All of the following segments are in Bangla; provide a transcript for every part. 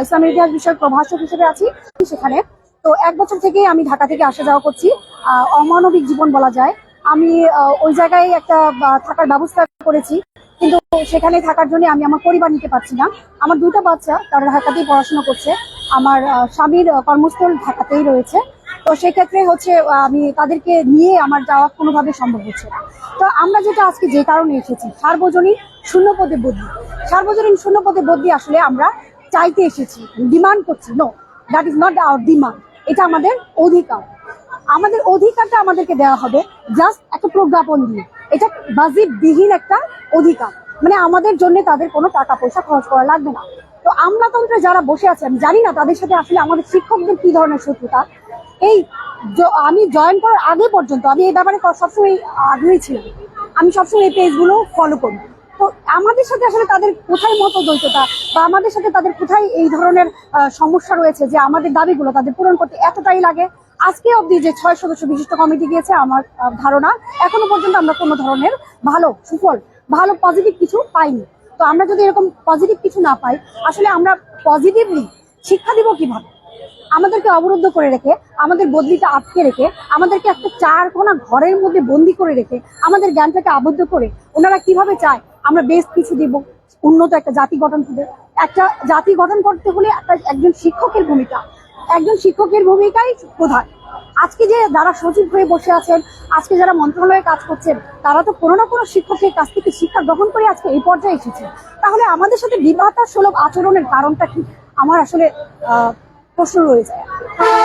ইসলামের ইতিহাস বিষয়ক প্রভাষক হিসেবে আছি সেখানে। তো এক বছর থেকেই আমি ঢাকা থেকে আসা যাওয়া করছি। অমানবিক জীবন বলা যায়। আমি ওই জায়গায় একটা থাকার ব্যবস্থা করেছি। কিন্তু সেখানে থাকার জন্য আমি আমার পরিবার নিতে পারছি না। আমার দুটো বাচ্চা, তারা ঢাকাতেই পড়াশোনা করছে। আমার স্বামীর কর্মস্থল ঢাকাতেই রয়েছে। তো সেক্ষেত্রে হচ্ছে আমি তাদেরকে নিয়ে আমার যাওয়া কোনোভাবে সম্ভব হচ্ছে না। তো আমরা যেটা আজকে যে কারণে এসেছি, সার্বজনীন শূন্যপদে বদলি। সার্বজনীন শূন্যপদে বদলি আসলে আমরা চাইতে এসেছি ডিমান্ড করছি no that is not our demand এটা আমাদের অধিকার। আমাদের অধিকারটা আমাদেরকে দেওয়া হবে জাস্ট একটা প্রজ্ঞাপন দিয়ে। এটা বাজিট বিহীন একটা অধিকার। মানে আমাদের জন্য তাদের কোনো টাকা পয়সা খরচ করা লাগবে না। তো আমলাতন্ত্রে যারা বসে আছে, আমি জানি না তাদের সাথে আসলে আমাদের শিক্ষকদের কি ধরনের শত্রুতা। এই আমি জয়েন করার আগে পর্যন্ত, আমি এই ব্যাপারে সবসময় আগ্রহী ছিলাম। আমি সবসময় এই পেজগুলো ফলো করি তো আমাদের সাথে আসলে তাদের কোথায় মতো দ্বৈততা বা আমাদের সাথে তাদের কোথায় এই ধরনের সমস্যা রয়েছে যে আমাদের দাবিগুলো তাদের পূরণ করতে এতটাই লাগে? আজকে অবধি যে ছয় সদস্য বিশিষ্ট কমিটি গিয়েছে আমার ধারণা, এখনও পর্যন্ত আমরা কোনো ধরনের ভালো, সুফল, ভালো পজিটিভ কিছু পাইনি। তো আমরা যদি এরকম পজিটিভ কিছু না পাই, আসলে আমরা পজিটিভলি শিক্ষা দিব কীভাবে? আমাদেরকে অবরুদ্ধ করে রেখে, আমাদের বদলিটা আটকে রেখে, আমাদেরকে একটা চার কোনা ঘরের মধ্যে বন্দি করে রেখে, আমাদের জ্ঞানটাকে আবদ্ধ করে ওনারা কীভাবে চায়? আমরা বেশ কিছু দিব। উন্নত একটা জাতি গঠন করবে একটা জাতি গঠন করতে হলে একটা একজন শিক্ষকের ভূমিকা। একজন শিক্ষকের ভূমিকাই প্রধান। আজকে যে যারা সচিব হয়ে বসে আছেন, আজকে যারা মন্ত্রণালয়ে কাজ করছেন, তারা তো কোনো না কোনো শিক্ষকের কাছ থেকে শিক্ষা গ্রহণ করে আজকে এই পর্যায়ে এসেছে তাহলে আমাদের সাথে বিবাহতার সুলভ আচরণের কারণটা কি? আমার আসলে প্রশ্ন রয়েছে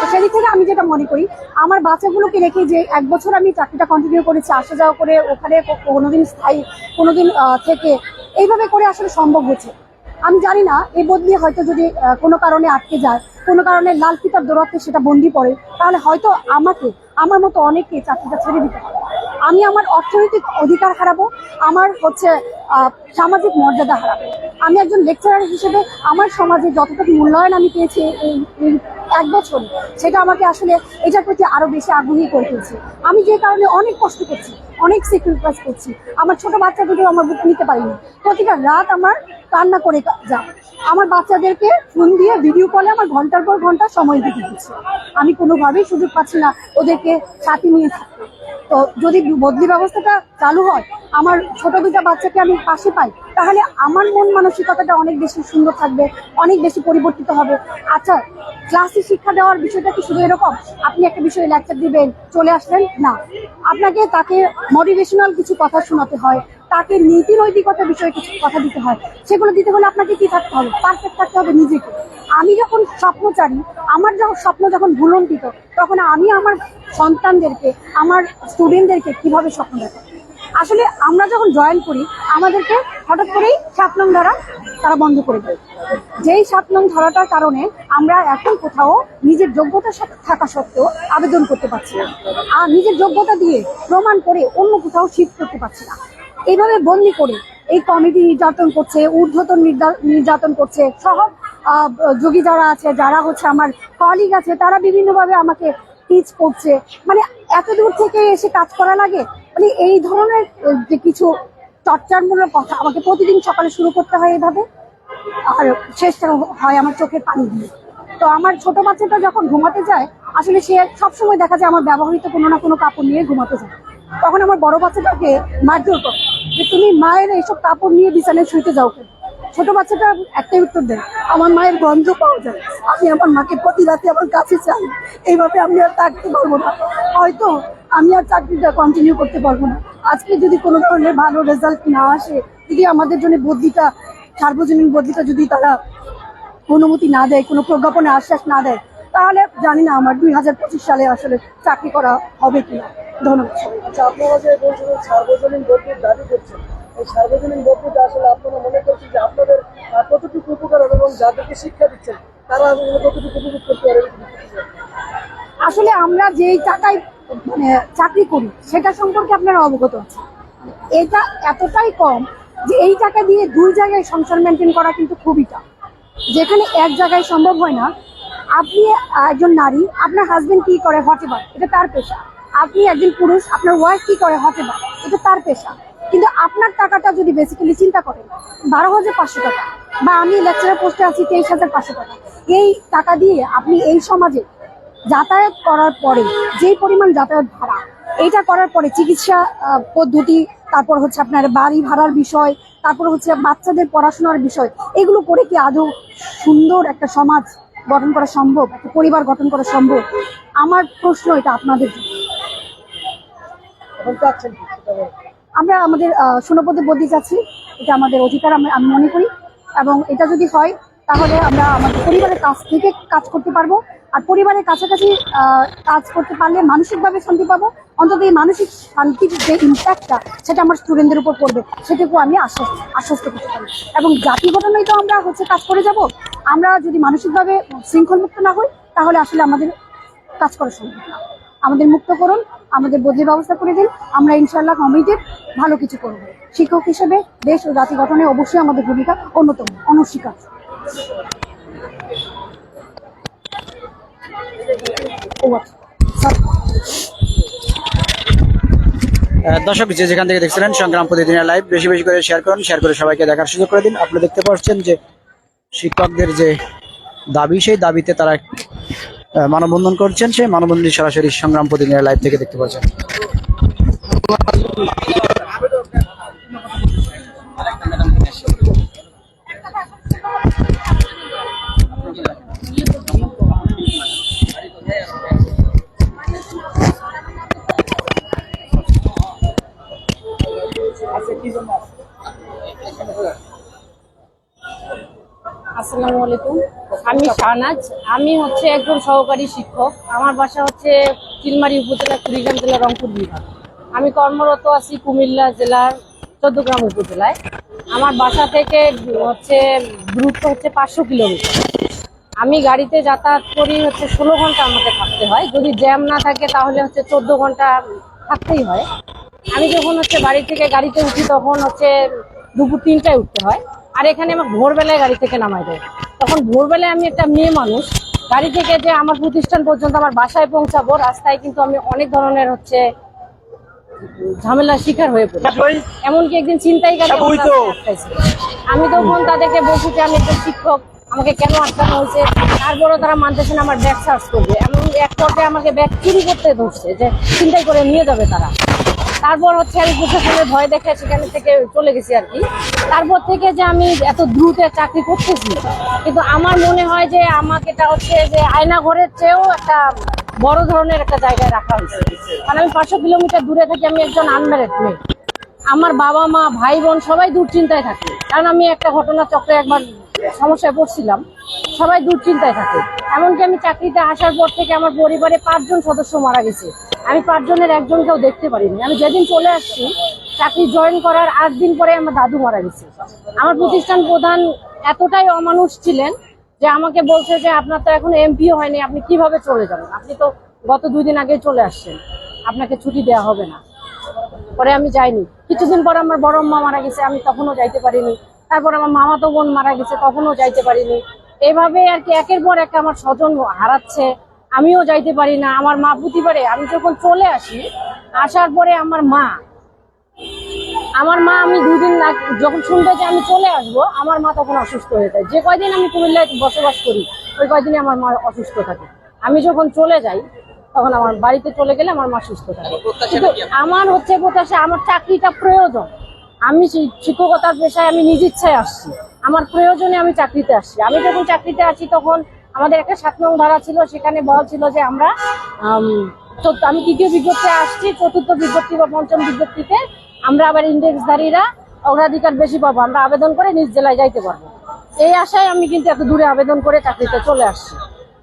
তো সেদিক থেকে আমি যেটা মনে করি, আমার বাচ্চাগুলোকে রেখে যে এক বছর আমি চাকরিটা কন্টিনিউ করেছি, আসা যাওয়া করে ওখানে কোনোদিন স্থায়ী, কোনোদিন থেকে এইভাবে করে আসলে সম্ভব হচ্ছে আমি জানি না এই বদলি হয়তো যদি কোনো কারণে আটকে যায়, কোনো কারণে লাল ফিতার দৌড়াতে সেটা বন্দি পড়ে, তাহলে হয়তো আমাকে, আমার মতো অনেককে চাকরিটা ছেড়ে দিতে হবে। আমি আমার অর্থনৈতিক অধিকার হারাবো, আমার হচ্ছে সামাজিক মর্যাদা হারাবো। আমি একজন লেকচারার হিসেবে আমার সমাজে যতটুকু মূল্যায়ন আমি পেয়েছি এই এক বছর, সেটা আমাকে আসলে এটার প্রতি আরও বেশি আগ্রহী করে তুলছে। আমি যে কারণে অনেক কষ্ট করছি, অনেক স্যাক্রিফাইস করছি। আমার ছোট বাচ্চা দুটো আমার বুকে নিতে পারিনি। প্রতিটা রাত আমার কান্না করে যায়। আমার বাচ্চাদেরকে ফোন দিয়ে ভিডিও কলে আমার ঘণ্টার পর ঘণ্টা সময় দিতে দিচ্ছে আমি কোনোভাবেই সুযোগ পাচ্ছি না ওদেরকে সাথে নিয়ে থাকতে। তো যদি বদলি ব্যবস্থাটা চালু হয়, আমার ছোট দুটা বাচ্চাকে আমি পাশে পাই, তাহলে আমার মন মানসিকতাটা অনেক বেশি সুন্দর থাকবে, অনেক বেশি পরিবর্তিত হবে। আচ্ছা ক্লাসে শিক্ষা দেওয়ার বিষয়টা কি শুধু এরকম? আপনি একটা বিষয়ে লেকচার দিবেন, চলে আসলেন? না। আপনাকে তাকে মোটিভেশনাল কিছু কথা শোনাতে হয়। তাকে নীতি নৈতিকতা বিষয়ে কিছু কথা দিতে হয়। সেগুলো দিতে হলে আপনাকে কি থাকতে হবে? পারফেক্ট থাকতে হবে নিজেকে। আমি যখন স্বপ্নচারী, আমার যখন স্বপ্ন যখন ভুলন্টিত তখন আমি আমার সন্তানদেরকে, আমার স্টুডেন্টদেরকে কীভাবে স্বপ্ন দেখাবো? আসলে আমরা যখন জয়েন করি, আমাদেরকে হঠাৎ করেই সাত ধরা তারা বন্ধ করে দেয়। যেই সাত ধরাটার কারণে আমরা এখন কোথাও নিজের যোগ্যতার সাথে থাকা সত্ত্বেও আবেদন করতে পারছি না। আর নিজের যোগ্যতা দিয়ে প্রমাণ করে অন্য কোথাও শিফট করতে পারছি না। এইভাবে বন্দি করে এই কমিটি নির্যাতন করছে ঊর্ধ্বতন নির্যাতন করছে আহ, যোগী যারা আছে যারা হচ্ছে আমার কলিগ আছে তারা বিভিন্নভাবে আমাকে টিচ করছে। মানে এত দূর থেকে এসে কাজ করা লাগে? মানে এই ধরনের যে কিছু চর্চারমূলক কথা আমাকে প্রতিদিন সকালে শুরু করতে হয় এইভাবে আর শেষটা হয় আমার চোখের পানি দিয়ে। তো আমার ছোট বাচ্চাটা যখন ঘুমাতে যায় আসলে সে সবসময় দেখা যায় আমার ব্যবহৃত কোনো না কোনো কাপড় নিয়ে ঘুমাতে যায়। তখন আমার বড় বাচ্চাটাকে মারধর করে। যে তুমি মায়ের এইসব কাপড় নিয়ে বিছানায় শুইতে যাও ছোট বাচ্চাটা একটাই উত্তর দেয়, আমার মায়ের গন্ধ পাওয়া যায়। আমি আমার মাকে প্রতি রাতে আমার কাছে চাই। এইভাবে আমি আর থাকতে পারব না। হয়তো আমি আর চাকরিটা কন্টিনিউ করতে পারব না। আজকে যদি কোনো ধরনের ভালো রেজাল্ট না আসে, যদি আমাদের জন্য বদলিটা, সার্বজনীন বদলিটা যদি তারা অনুমতি না দেয়, কোনো প্রজ্ঞাপনে আশ্বাস না দেয়, তাহলে জানি না আমার দুই হাজার পঁচিশ সালে আসলে চাকরি করা হবে কিনা। ধন্যবাদ। আচ্ছা আপনারা যে বলছিলেন সার্বজনীন বদলির দাবি করছেন এই সার্বজনীন বদলিটা আসলে আপনারা মনে করছেন যে আপনাদের কতটুকু উপকার হবে এবং যাদেরকে শিক্ষা দিচ্ছেন তারা আসলে কতটুকু উপভোগ করতে পারে? আসলে আমরা যেই টাকায় মানে চাকরি করি সেটা সম্পর্কে আপনারা অবগত আছেন। এটা এতটাই কম যে এই টাকা দিয়ে দুই জায়গায় সংসার মেনটেন করা কিন্তু খুবই টাফ। যেখানে এক জায়গায় সম্ভব হয় না আপনি একজন নারী আপনার হাজবেন্ড কি করে হটেবার এটা তার পেশা। আপনি একজন পুরুষ, আপনার ওয়াইফ কি করে? হটেবার এটা তার পেশা। কিন্তু আপনার টাকাটা যদি বেসিক্যালি চিন্তা করেন, বারো হাজার পাঁচশো টাকা বা আমি লেকচারের পোস্টে আছি তেইশ হাজার পাঁচশো টাকা। এই টাকা দিয়ে আপনি এই সমাজে যাতায়াত করার পরে, যেই পরিমাণ যাতায়াত ভাড়া, এইটা করার পরে চিকিৎসা পদ্ধতি, তারপর হচ্ছে আপনার বাড়ি ভাড়ার বিষয়, তারপর হচ্ছে বাচ্চাদের পড়াশোনার বিষয়, এগুলো করে কি আদৌ সুন্দর একটা সমাজ গঠন করা সম্ভব? একটা পরিবার গঠন করা সম্ভব? আমার প্রশ্ন এটা আপনাদের জন্য। আমরা আমাদের শূন্যপদে বদলি চাচ্ছি এটা আমাদের অধিকার আমি মনে করি। এবং এটা যদি হয়, তাহলে আমরা আমাদের পরিবারের কাছ থেকে কাজ করতে পারব। আর পরিবারের কাছাকাছি কাজ করতে পারলে মানসিকভাবে শান্তি পাবো। অন্তত এই মানসিক শান্তির যে ইম্প্যাক্টটা সেটা আমার স্টুডেন্টদের উপর পড়বে। সেটুকু আমি আশ্বাস আশ্বস্ত করতে পারি। এবং জাতি গঠনেই তো আমরা হচ্ছে কাজ করে যাব। আমরা যদি মানসিকভাবে শৃঙ্খলমুক্ত না হই, তাহলে আসলে আমাদের কাজ করা সম্ভব না। আমাদের মুক্ত করুন আমাদের বদলির ব্যবস্থা করে দিন। আমরা ইনশাল্লাহ কমিটেড ভালো কিছু করব। শিক্ষক হিসেবে দেশ ও জাতি গঠনে অবশ্যই আমাদের ভূমিকা অন্যতম অনস্বীকার আচ্ছা। দর্শক, যে যেখান থেকে দেখছিলেন, সংগ্রাম প্রতিদিনের লাইভ বেশি বেশি করে শেয়ার করুন শেয়ার করে সবাইকে দেখার সুযোগ করে দিন। আপনি দেখতে পাচ্ছেন যে শিক্ষকদের যে দাবি, সেই দাবিতে তারা মানববন্ধন করছেন সেই মানববন্ধন সরাসরি সংগ্রাম প্রতিদিনের লাইভ থেকে দেখতে পাচ্ছেন। আমি শাহনাজ। আমি হচ্ছে একজন সহকারী শিক্ষক। আমার বাসা হচ্ছে চিলমারি উপজেলা কুড়িগ্রাম জেলা রংপুর বিভাগ। আমি কর্মরত আছি কুমিল্লা জেলার চৌদ্দগ্রাম উপজেলায়। আমার বাসা থেকে হচ্ছে দূরত্ব হচ্ছে পাঁচশো কিলোমিটার। আমি গাড়িতে যাতায়াত করি হচ্ছে ষোলো ঘণ্টা আমাকে থাকতে হয়। যদি জ্যাম না থাকে তাহলে হচ্ছে চোদ্দ ঘণ্টা থাকতেই হয়। আমি যখন হচ্ছে বাড়ি থেকে গাড়িতে উঠি তখন হচ্ছে দুপুর তিনটায় উঠতে হয়। আর এখানে আমার ভোরবেলায় গাড়ি থেকে নামাই দেয়। তখন ভোরবেলায় আমি একটা মেয়ে মানুষ গাড়ি থেকে যে আমার প্রতিষ্ঠান পর্যন্ত আমার বাসায় পৌঁছাবো রাস্তায় কিন্তু আমি অনেক ধরনের হচ্ছে ঝামেলার শিকার হয়ে পড়ি। এমনকি একদিন চিন্তাই আমি তখন তাদেরকে বলছি যে আমি একজন শিক্ষক আমাকে কেন আটকানো হয়েছে? তারপরেও তারা মানতেছে না আমার ব্যাগ সার্চ করবে। এমন এক পর্যায়ে আমাকে ব্যাগ চুরি করতে ধরছে যে চিন্তাই করে নিয়ে যাবে তারা। তারপর হচ্ছে আমি প্রশাসনের ভয় দেখে সেখানে থেকে চলে গেছি আর কি। তারপর থেকে যে আমি এত দ্রুত চাকরি করতেছি, কিন্তু আমার মনে হয় যে আমাকে এটা হচ্ছে যে আয়না ঘরের চেয়েও একটা বড় ধরনের একটা জায়গায় রাখা হয়েছে। কারণ আমি পাঁচশো কিলোমিটার দূরে থাকি, আমি একজন আনম্যারেড মেয়ে। আমার বাবা মা ভাই বোন সবাই দুশ্চিন্তায় থাকে। কারণ আমি একটা ঘটনা চক্রে একবার সমস্যায় পড়ছিলাম, সবাই দুশ্চিন্তায় থাকে। এমনকি আমি চাকরিতে আসার পর থেকে আমার পরিবারে পাঁচজন সদস্য মারা গেছে। আমি পাঁচজনের একজনকেও দেখতে পারিনি। আমি যেদিন চলে আসছি, চাকরি জয়েন করার আট দিন পরে আমার দাদু মারা গেছে। আমার প্রতিষ্ঠান প্রধান এতটাই অমানুষ ছিলেন যে আমাকে বলছে যে, আপনার তো এখন এমপিও হয়নি, আপনি কীভাবে চলে যাবেন? আপনি তো গত দুই দিন আগে চলে আসছেন। আপনাকে ছুটি দেওয়া হবে না। পরে আমি যাইনি। কিছুদিন পর আমার বড় মা মারা গেছে, আমি তখনও যাইতে পারিনি। তারপর আমার মামাতো বোন মারা গেছে তখনও যাইতে পারিনি। এভাবে আর কি একের পর এক আমার স্বজন হারাচ্ছে আমিও যাইতে পারি না। আমার মা প্রতিবারে আমি যখন চলে আসি আসার পরে আমার মা আমার মা আমি দুই দিন যখন শুনবে যে আমি চলে আসব আমার মা তখন অসুস্থ হয়ে যায়। যে কয়দিন আমি কুমিল্লায় বসবাস করি ওই কয়দিনে আমার মা অসুস্থ থাকে। আমি যখন চলে যাই তখন আমার বাড়িতে চলে গেলে আমার মা সুস্থ থাকে। কিন্তু আমার হচ্ছে প্রত্যাশা আমার চাকরিটা প্রয়োজন। আমি শিক্ষকতার পেশায় আমি নিজ ইচ্ছায় আসছি। আমার প্রয়োজনে আমি চাকরিতে আসছি। আমি যখন চাকরিতে আসি তখন আমাদের একটা সাত নং ধারা ছিল সেখানে বলা ছিল যে আমরা আম, তৃতীয় বিজ্ঞপ্তিতে আসছি চতুর্থ বিজ্ঞপ্তি বা পঞ্চম বিজ্ঞপ্তিতে আমরা আবার ইন্ডেক্সধারীরা অগ্রাধিকার বেশি পাবো। আমরা আবেদন করে নিজ জেলায় যাইতে পারব। এই আশায় আমি কিন্তু এত দূরে আবেদন করে চাকরিতে চলে আসছি।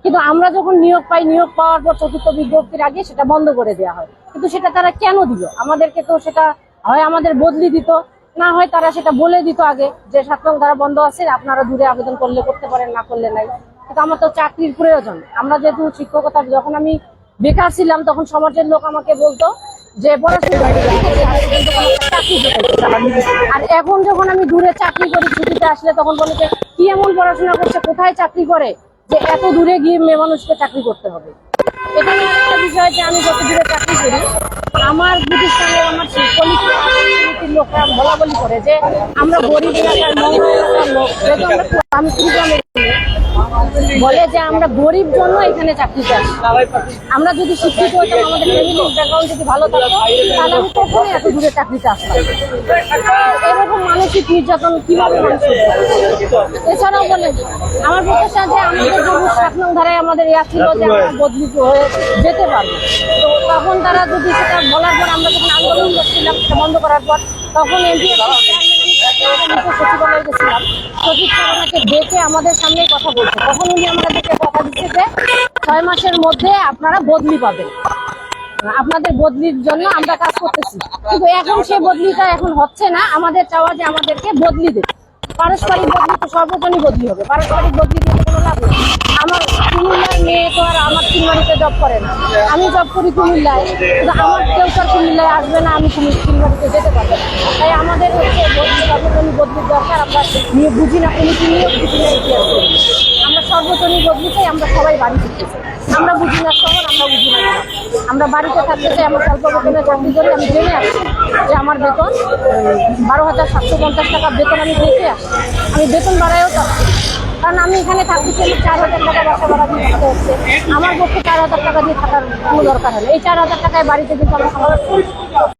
কিন্তু আমরা যখন নিয়োগ পাই নিয়োগ পাওয়ার পর চতুর্থ বিজ্ঞপ্তির আগে সেটা বন্ধ করে দেওয়া হয়। কিন্তু সেটা তারা কেন দিল? আমাদেরকে তো সেটা হয় আমাদের বদলি দিত, না হয় তারা সেটা বলে দিত আগে যে সাত নং ধারা বন্ধ আছে, আপনারা দূরে আবেদন করলে করতে পারেন, না করলে নাই। কিন্তু আমার তো চাকরির প্রয়োজন। আমরা যেহেতু শিক্ষকতা, যখন আমি বেকার ছিলাম, তখন সমাজের লোক আমাকে বলতো যে। আর এখন যখন আমি দূরে চাকরি করি, ছুটিতে আসলে তখন বলে যে, কি এমন পড়াশোনা করছে, কোথায় চাকরি করে? যে, এত দূরে গিয়ে মেয়ে মানুষকে চাকরি করতে হবে। এখানে একটা বিষয় যে আমি যত দূরে চাকরি করি, আমার প্রতিষ্ঠানে আমার লোকরা বলা বলি করে যে আমরা গরিব এলাকার মঙ্গল বলে যে আমরা গরিব জন্য এখানে চাকরি আসি আমরা যদি শিক্ষিত হতাম, আমাদের ব্যাকগ্রাউন্ড যদি ভালো থাকতো, তাহলে আমি কখনোই এত দূরে চাকরিতে আসতাম। এরকম মানসিক নির্যাতন কীভাবে এছাড়াও বলে, আমার প্রত্যাশা যে আমাদের যদি সাত নং ধারায় আমাদের ইয়া ছিল যে আমরা বদলি হয়ে যেতে পারব। তো তখন তারা যদি সেটা বলার পর আমরা যখন আন্দোলন করছিলাম বন্ধ করার পর, তখন এমপি আমাদের সামনে কথা বলছে তখন উনি আমাদেরকে দিচ্ছে যে ছয় মাসের মধ্যে আপনারা বদলি পাবেন আপনাদের বদলির জন্য আমরা কাজ করতেছি কিন্তু এখন সে বদলিটা এখন হচ্ছে না আমাদের চাওয়া যে আমাদেরকে বদলি দেবে। পারস্পরিক বদলি তো সর্বজনই বদলি হবে পারস্পরিক বদলি দিয়ে কোনো লাভ নেই আমার কুমিল্লার মেয়ে তো আর আমার চিলমারিতে জব করে না আমি জব করি কুমিল্লায়, কিন্তু আমার কেউ তো কুমিল্লায় আসবে না, আমি কুমির চিলমারিতে যেতে পারব না। তাই আমাদের হচ্ছে বদলি সর্বজনীন বদলির দরকার আমরা নিয়ে বুঝি না কোনো কি নিয়ে বুঝি না ইতিহাস। আমরা সর্বজনীন বদলি চাই, আমরা সবাই বাড়ি ফিরতে আমরা বুঝি না শহর, আমরা বুঝি না। আমরা বাড়িতে থাকতে চাই, আমার স্বল্প বেতনে চাকরি করি, আমি জেনে আসছি যে আমার বেতন বারো হাজার সাতশো পঞ্চাশ টাকা বেতন আমি দেখে আসছি। আমি বেতন বাড়াইও চাচ্ছি। কারণ আমি এখানে থাকতেছি চাই, চার হাজার টাকা বাসা ভাড়া দিয়ে থাকতে হচ্ছে। আমার পক্ষে চার হাজার টাকা দিয়ে থাকার কোনো দরকার না এই চার হাজার টাকায় বাড়িতে কিন্তু আমরা